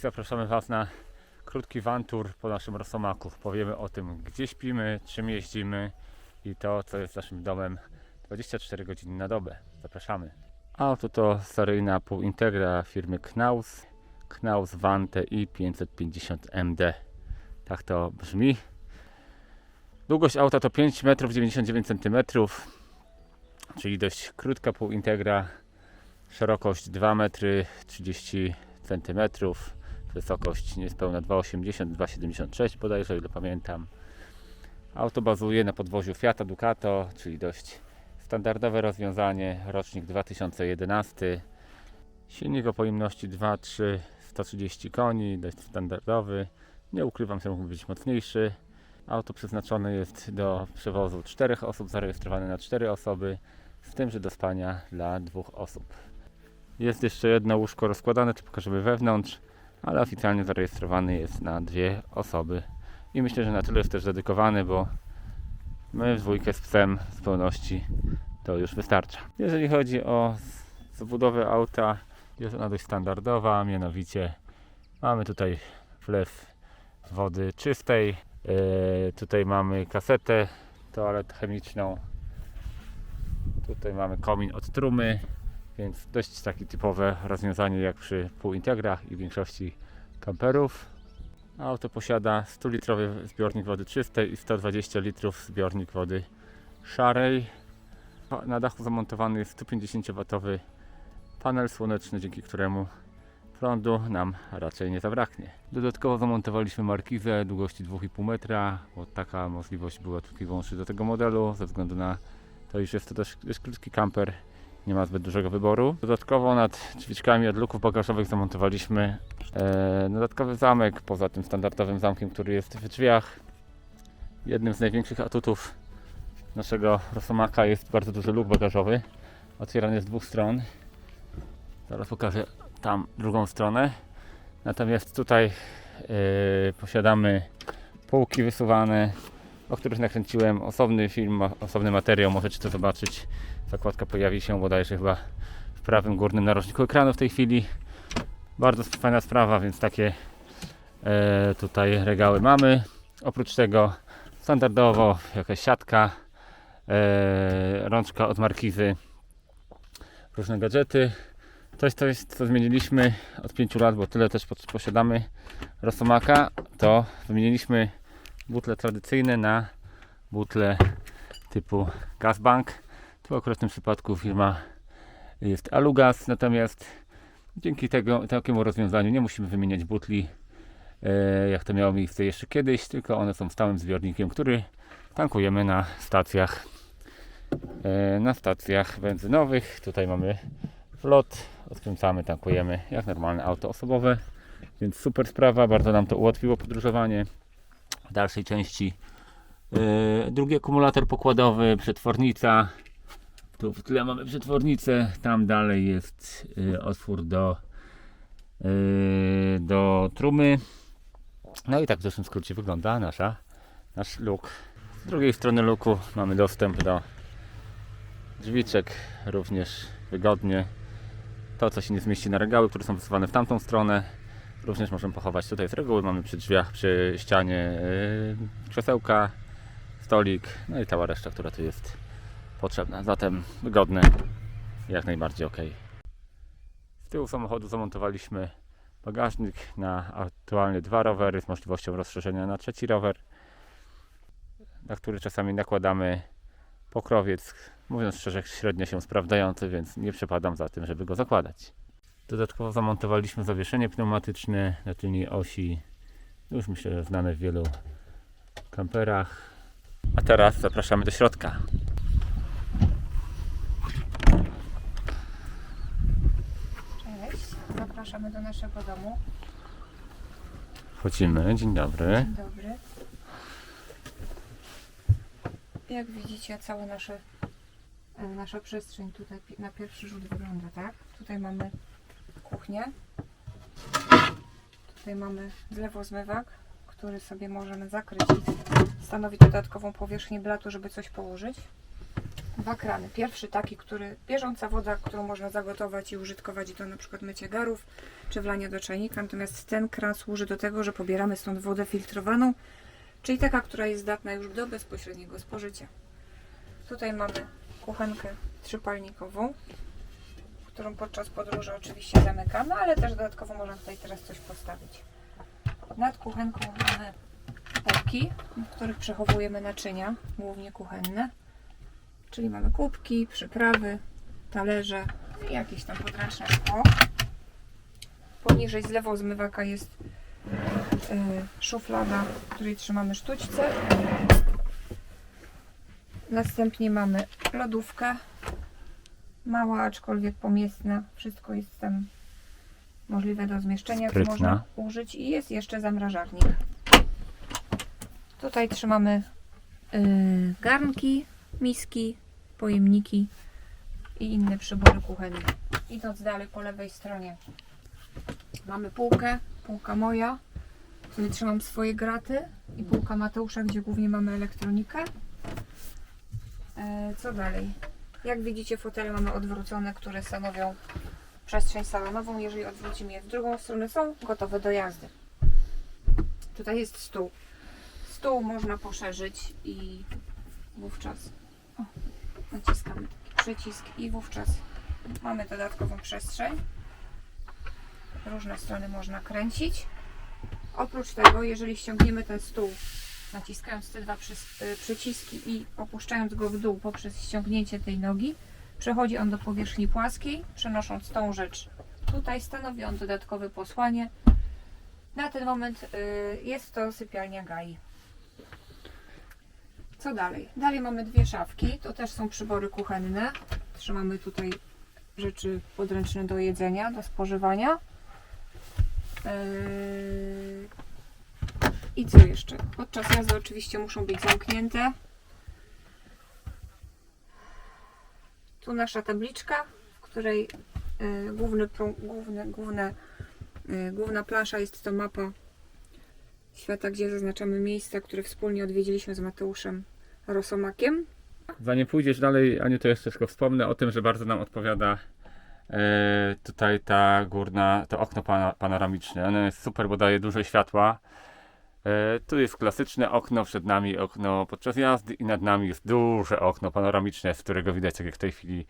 Zapraszamy Was na krótki van tour po naszym Rosomaku. Powiemy o tym, gdzie śpimy, czym jeździmy i to, co jest naszym domem 24 godziny na dobę. Zapraszamy. Auto to seryjna półintegra firmy Knaus. Knaus Van TI 550 MD. Tak to brzmi. Długość auta to 5 metrów 99 cm, czyli dość krótka półintegra. Szerokość 2 metry 30 cm, wysokość niespełna 2,80 2,76 bodajże, ile pamiętam. Auto bazuje na podwoziu Fiata Ducato, czyli dość standardowe rozwiązanie, rocznik 2011. Silnik o pojemności 2,3 130 koni, dość standardowy. Nie ukrywam, że mógłby być mocniejszy. Auto przeznaczone jest do przewozu 4 osób, zarejestrowane na 4 osoby, z tym, że do spania dla dwóch osób. Jest jeszcze jedno łóżko rozkładane, to pokażemy wewnątrz, ale oficjalnie zarejestrowany jest na dwie osoby. I myślę, że na tyle jest też dedykowany, bo my w dwójkę z psem z pełności to już wystarcza. Jeżeli chodzi o zabudowę auta, jest ona dość standardowa, mianowicie mamy tutaj wlew wody czystej, Yy, tutaj mamy kasetę, toaletę chemiczną, tutaj mamy komin od trumy, więc dość takie typowe rozwiązanie jak przy półintegrach i większości kamperów. Auto posiada 100-litrowy zbiornik wody czystej i 120 litrów zbiornik wody szarej. Na dachu zamontowany jest 150W panel słoneczny, dzięki któremu prądu nam raczej nie zabraknie. Dodatkowo zamontowaliśmy markizę długości 2,5 metra, bo taka możliwość była tylko i wyłącznie do tego modelu, ze względu na to, iż jest to też krótki kamper, nie ma zbyt dużego wyboru. Dodatkowo nad drzwiczkami od luków bagażowych zamontowaliśmy e, dodatkowy zamek, poza tym standardowym zamkiem, który jest w drzwiach. Jednym z największych atutów naszego Rosomaka jest bardzo duży luk bagażowy, otwierany z dwóch stron. Zaraz pokażę tam drugą stronę. Natomiast tutaj e, posiadamy półki wysuwane, o których nakręciłem osobny film, osobny materiał. Możecie to zobaczyć. Zakładka pojawi się bodajże chyba w prawym górnym narożniku ekranu w tej chwili. Bardzo fajna sprawa, więc takie e, tutaj regały mamy. Oprócz tego standardowo jakaś siatka, e, rączka od markizy, różne gadżety. Coś, co, jest, co zmieniliśmy od 5 lat, bo tyle też pos- posiadamy Rosomaka, to wymieniliśmy butle tradycyjne na butle typu Gasbank. Tu akurat w tym przypadku firma jest Alugas, natomiast dzięki tego, takiemu rozwiązaniu nie musimy wymieniać butli, e, jak to miało miejsce jeszcze kiedyś, tylko one są stałym zbiornikiem, który tankujemy na stacjach e, na stacjach benzynowych. Tutaj mamy flot, odkręcamy, tankujemy jak normalne auto osobowe, więc super sprawa, bardzo nam to ułatwiło podróżowanie w dalszej części. Yy, drugi akumulator pokładowy, przetwornica. Tu w tle mamy przetwornicę, tam dalej jest yy, otwór do, yy, do trumy. No i tak w dużym skrócie wygląda nasza, nasz luk. Z drugiej strony luku mamy dostęp do drzwiczek również wygodnie. To, co się nie zmieści na regały, które są wysuwane w tamtą stronę, również możemy pochować tutaj z reguły. Mamy przy drzwiach, przy ścianie yy, krzesełka, stolik, no i cała reszta, która tu jest potrzebna. Zatem wygodne, jak najbardziej ok. Z tyłu samochodu zamontowaliśmy bagażnik na aktualnie dwa rowery z możliwością rozszerzenia na trzeci rower, na który czasami nakładamy pokrowiec, mówiąc szczerze, średnio się sprawdzający, więc nie przepadam za tym, żeby go zakładać. Dodatkowo zamontowaliśmy zawieszenie pneumatyczne na tylnej osi, już myślę, że znane w wielu kamperach. A teraz zapraszamy do środka. Cześć, zapraszamy do naszego domu. Wchodzimy, dzień dobry. Dzień dobry. Jak widzicie, cała nasze, nasza przestrzeń tutaj na pierwszy rzut wygląda tak. Tutaj mamy kuchnię. Tutaj mamy zlewozmywak, który sobie możemy zakryć i stanowi dodatkową powierzchnię blatu, żeby coś położyć. dwa krany. Pierwszy taki, który bieżąca woda, którą można zagotować i użytkować do na przykład mycia garów czy wlania do czajnika. Natomiast ten kran służy do tego, że pobieramy stąd wodę filtrowaną, czyli taka, która jest zdatna już do bezpośredniego spożycia. Tutaj mamy kuchenkę trzypalnikową, którą podczas podróży oczywiście zamykamy, ale też dodatkowo można tutaj teraz coś postawić. Nad kuchenką mamy półki, w których przechowujemy naczynia, głównie kuchenne. Czyli mamy kubki, przyprawy, talerze i jakieś tam podręczne szkło. Poniżej z lewą zmywaka jest y, szuflada, w której trzymamy sztućce. Następnie mamy lodówkę. Mała, aczkolwiek pomiestna. Wszystko jest tam możliwe do zmieszczenia, co można użyć. I jest jeszcze zamrażarnik. Tutaj trzymamy y, garnki, miski, pojemniki i inne przybory kuchenne. Idąc dalej po lewej stronie mamy półkę, półka moja, w której trzymam swoje graty i półka Mateusza, gdzie głównie mamy elektronikę. E, co dalej? Jak widzicie fotele mamy odwrócone, które stanowią przestrzeń salonową. Jeżeli odwrócimy je w drugą stronę są gotowe do jazdy. Tutaj jest stół. Stół można poszerzyć i wówczas o, naciskamy przycisk i wówczas mamy dodatkową przestrzeń. Różne strony można kręcić. Oprócz tego, jeżeli ściągniemy ten stół, naciskając te dwa y, przyciski i opuszczając go w dół poprzez ściągnięcie tej nogi, przechodzi on do powierzchni płaskiej, przenosząc tą rzecz tutaj. Stanowi on dodatkowe posłanie. Na ten moment y, jest to sypialnia Gai. Co dalej? Dalej mamy dwie szafki. To też są przybory kuchenne. Trzymamy tutaj rzeczy podręczne do jedzenia, do spożywania. Yy, I co jeszcze? Podczas jazdy oczywiście muszą być zamknięte. Tu nasza tabliczka, w której yy, główny, główny, yy, główna plansza jest to mapa świata, gdzie zaznaczamy miejsca, które wspólnie odwiedziliśmy z Mateuszem Rosomakiem. Zanim pójdziesz dalej, Aniu, to jeszcze tylko wspomnę o tym, że bardzo nam odpowiada e, tutaj ta górna, to okno panoramiczne. Ono jest super, bo daje dużo światła. E, tu jest klasyczne okno, przed nami okno podczas jazdy i nad nami jest duże okno panoramiczne, z którego widać, tak jak w tej chwili,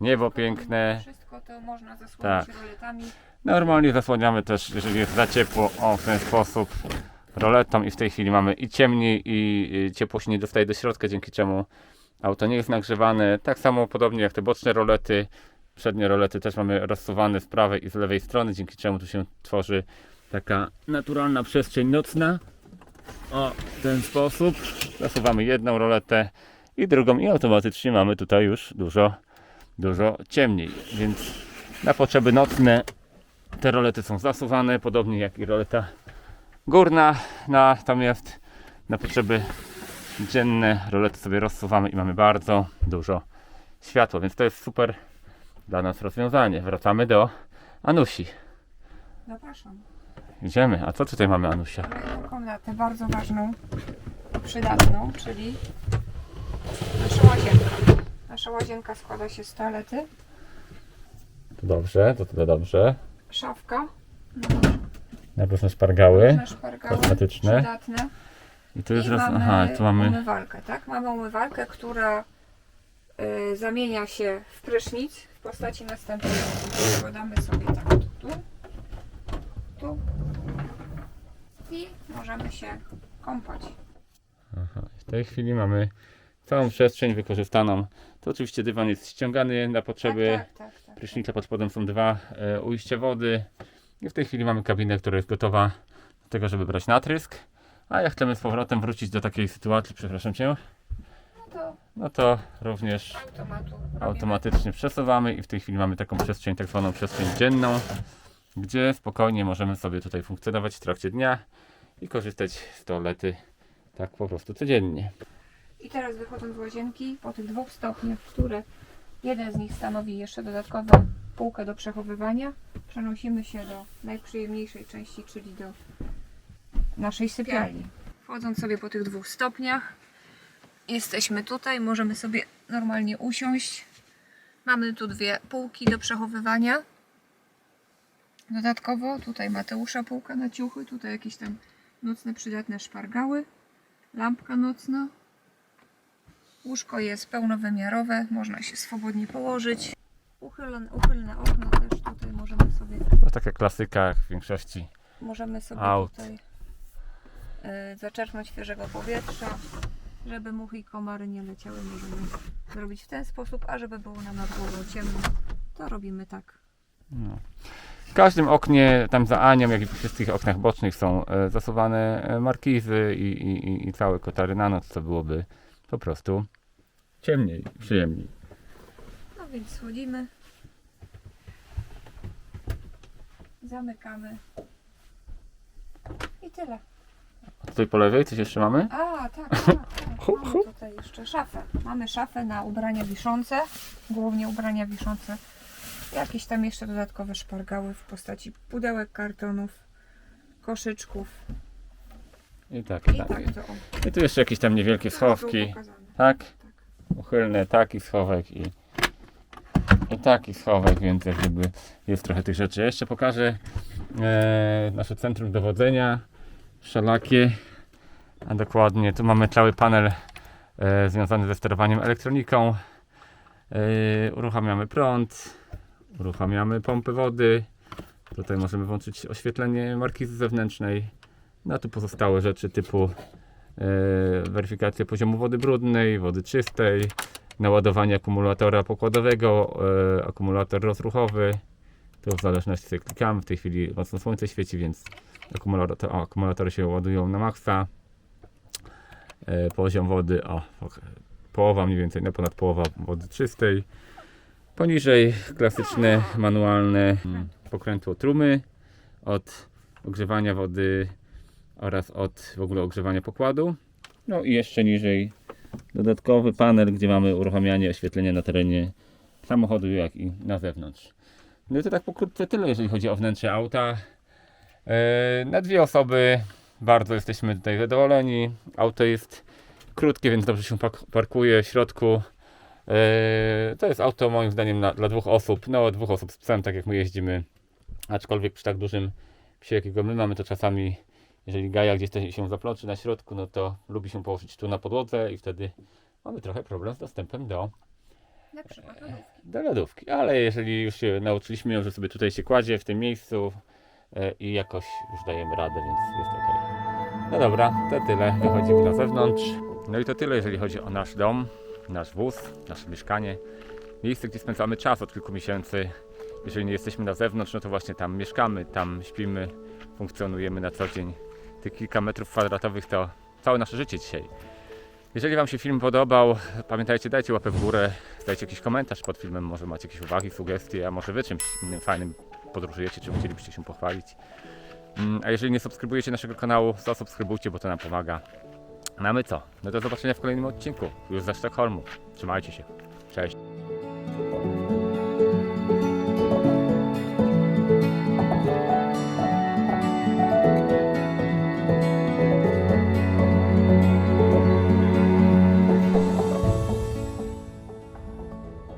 niebo piękne. Wszystko to można zasłonić Tak. roletami. Normalnie zasłaniamy też, jeżeli jest za ciepło, o w ten sposób roletą i w tej chwili mamy i ciemniej i i ciepło się nie dostaje do środka, dzięki czemu auto nie jest nagrzewane. Tak samo podobnie jak te boczne rolety, przednie rolety też mamy rozsuwane z prawej i z lewej strony, dzięki czemu tu się tworzy taka naturalna przestrzeń nocna. O, w ten sposób zasuwamy jedną roletę i drugą i automatycznie mamy tutaj już dużo, dużo ciemniej, więc na potrzeby nocne te rolety są zasuwane, podobnie jak i roleta górna. Natomiast na potrzeby dzienne rolety sobie rozsuwamy i mamy bardzo dużo światła, więc to jest super dla nas rozwiązanie. Wracamy do Anusi. Zapraszam. Idziemy. A co tutaj mamy, Anusia? Kolejną komnatę bardzo ważną, przydatną, czyli nasza łazienka. Nasza łazienka składa się z toalety, To dobrze, to tyle dobrze. szafka, Najpierw na różne szpargały kosmetyczne. przydatne I tu jest i roz... mamy, Aha, tu mamy. umywalkę, tak? Mamy umywalkę, która y, zamienia się w prysznic w postaci następującej. Wkładamy sobie tak tu, tu, tu i możemy się kąpać. Aha. W tej chwili mamy całą przestrzeń wykorzystaną. To oczywiście dywan jest ściągany na potrzeby tak, tak, tak, tak. prysznica. Pod spodem są dwa e, ujścia wody. I w tej chwili mamy kabinę, która jest gotowa do tego, żeby brać natrysk. A jak chcemy z powrotem wrócić do takiej sytuacji, przepraszam cię, No to no to również automatu automatycznie przesuwamy i w tej chwili mamy taką przestrzeń, tak zwaną przestrzeń dzienną, gdzie spokojnie możemy sobie tutaj funkcjonować w trakcie dnia i korzystać z toalety tak po prostu codziennie. I teraz wychodząc z łazienki po tych dwóch stopniach, które jeden z nich stanowi jeszcze dodatkową półkę do przechowywania, przenosimy się do najprzyjemniejszej części, czyli do naszej sypialni. Wchodząc sobie po tych dwóch stopniach, jesteśmy tutaj, możemy sobie normalnie usiąść. Mamy tu dwie półki do przechowywania. Dodatkowo tutaj Mateusza półka na ciuchy, tutaj jakieś tam nocne przydatne szpargały, lampka nocna. Łóżko jest pełnowymiarowe, można się swobodnie położyć. Uchylone, uchylne okno też tutaj możemy sobie, To taka klasyka jak w większości. możemy sobie Aut. tutaj y, zaczerpnąć świeżego powietrza. Żeby muchy i komary nie leciały, możemy zrobić w ten sposób, a żeby było nam nad głową ciemno, to robimy tak. No. W każdym oknie, tam za Anią, jak i w wszystkich oknach bocznych są e, zasuwane e, markizy i, i, i, całe kotary na noc, co byłoby po prostu ciemniej, przyjemniej. No więc schodzimy. Zamykamy. I tyle. Tutaj po lewej coś jeszcze mamy? A, tak, tak, tak. Mamy tutaj jeszcze szafę. Mamy szafę na ubrania wiszące, głównie ubrania wiszące. Jakieś tam jeszcze dodatkowe szpargały w postaci pudełek, kartonów, koszyczków. I tak, i tak. tak to o. I tu jeszcze jakieś tam niewielkie To było schowki. pokazane. Tak? Tak. Uchylny taki schowek i, i taki schowek, więc jak gdyby jest trochę tych rzeczy. Ja Jeszcze pokażę e, nasze centrum dowodzenia, szalakie, a dokładnie tu mamy cały panel e, związany ze sterowaniem elektroniką. E, uruchamiamy prąd, uruchamiamy pompy wody. Tutaj możemy włączyć oświetlenie markizy zewnętrznej. No tu pozostałe rzeczy typu e, weryfikacja poziomu wody brudnej, wody czystej, naładowanie akumulatora pokładowego, e, akumulator rozruchowy. To w zależności sobie klikamy. W tej chwili mocno słońce świeci, więc akumulator, o, akumulatory się ładują na maksa. E, poziom wody, o, połowa mniej więcej, no ponad połowa wody czystej. Poniżej klasyczne, manualne pokrętło trumy od ogrzewania wody oraz od w ogóle ogrzewania pokładu. No i jeszcze niżej dodatkowy panel, gdzie mamy uruchamianie oświetlenia na terenie samochodu, jak i na zewnątrz. No to tak pokrótce tyle, jeżeli chodzi o wnętrze auta. E, Na dwie osoby bardzo jesteśmy tutaj zadowoleni. Auto jest krótkie, więc dobrze się parkuje w środku. E, To jest auto moim zdaniem na, dla dwóch osób. No, dwóch osób z psem, tak jak my jeździmy. Aczkolwiek przy tak dużym psie, jakiego my mamy, to czasami jeżeli Gaja gdzieś się zaploczy na środku, no to lubi się położyć tu na podłodze i wtedy mamy trochę problem z dostępem do, Na przykład lodówki. do lodówki. Ale jeżeli już się nauczyliśmy ją, że sobie tutaj się kładzie w tym miejscu e, i jakoś już dajemy radę, więc jest ok. No dobra, to tyle. Wychodzimy na zewnątrz. No i to tyle, jeżeli chodzi o nasz dom, nasz wóz, nasze mieszkanie. Miejsce, gdzie spędzamy czas od kilku miesięcy. Jeżeli nie jesteśmy na zewnątrz, no to właśnie tam mieszkamy, tam śpimy, funkcjonujemy na co dzień. Tych kilka metrów kwadratowych to całe nasze życie dzisiaj. Jeżeli Wam się film podobał, pamiętajcie, dajcie łapę w górę, dajcie jakiś komentarz pod filmem, może macie jakieś uwagi, sugestie, a może Wy czymś innym fajnym podróżujecie, czym chcielibyście się pochwalić. Mm, A jeżeli nie subskrybujecie naszego kanału, zasubskrybujcie, bo to nam pomaga. No my co? No do zobaczenia w kolejnym odcinku, już ze Sztokholmu. Trzymajcie się. Cześć.